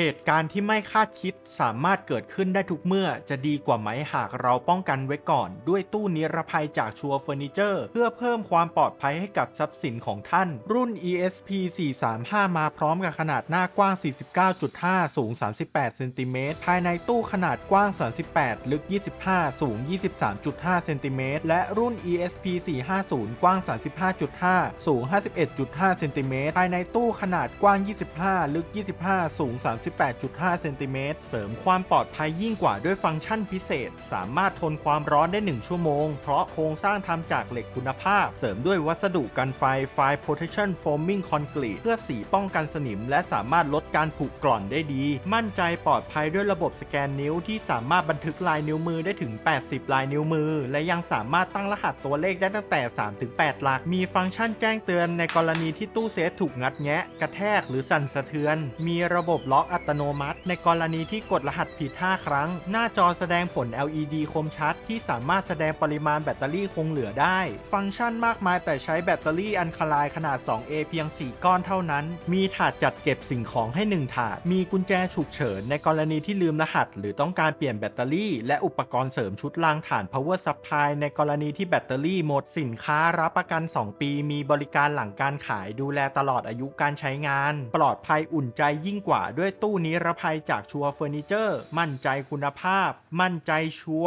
เหตุการณ์ที่ไม่คาดคิดสามารถเกิดขึ้นได้ทุกเมื่อ จะดีกว่าไหมหากเราป้องกันไว้ก่อน ด้วยตู้นิรภัยจากชัวเฟอร์นิเจอร์ เพื่อเพิ่มความปลอดภัยให้กับทรัพย์สินของท่าน รุ่น ESP 435 มาพร้อมกับขนาดหน้ากว้าง 49.5 สูง 38 เซนติเมตร ภายในตู้ขนาดกว้าง 38 ลึก 25 สูง 23.5 เซนติเมตร และรุ่น ESP 450 กว้าง 35.5 สูง 51.5 เซนติเมตร ภายในตู้ขนาดกว้าง 25 ลึก 25 สูง 3 38.5 เซนติเมตร เสริมความปลอดภัยยิ่งกว่าด้วยฟังก์ชันพิเศษ สามารถทนความร้อนได้ 1 ชั่วโมง เพราะโครงสร้างทำจากเหล็กคุณภาพ เสริมด้วยวัสดุกันไฟ Fire Protection Foaming Concrete เพื่อสีป้องกันสนิม และสามารถลดการผุกร่อนได้ดี มั่นใจปลอดภัยด้วยระบบสแกนนิ้วที่สามารถบันทึกลายนิ้วมือได้ถึง 80 ลายนิ้วมือ และยังสามารถตั้งรหัสตัวเลขได้ตั้งแต่ 3-8 หลัก มีฟังก์ชันแจ้งเตือนในกรณีที่ตู้เซฟถูกงัดแงะ กระแทกหรือสั่นสะเทือน มีระบบล็อกอัตโนมัติ ในกรณีที่กดรหัสผิด 5 ครั้ง หน้าจอแสดงผล LED คมชัด ที่สามารถแสดงปริมาณแบตเตอรี่คงเหลือได้ ฟังก์ชันมากมายแต่ใช้แบตเตอรี่อันคลายขนาด 2A เพียง 4 ก้อนเท่านั้น มีถาดจัดเก็บสิ่งของให้ 1 ถาด มีกุญแจฉุกเฉิน ในกรณีที่ลืมรหัส หรือต้องการเปลี่ยนแบตเตอรี่ และอุปกรณ์เสริมชุดรางฐาน power supply ในกรณีที่แบตเตอรี่หมดสินค้ารับประกัน 2 ปี มีบริการหลังการขายดูแลตลอดอายุการใช้งาน ปลอดภัยอุ่นใจยิ่งกว่าด้วยตู้นิรภัยจากชัวเฟอร์นิเจอร์ มั่นใจคุณภาพ มั่นใจชัว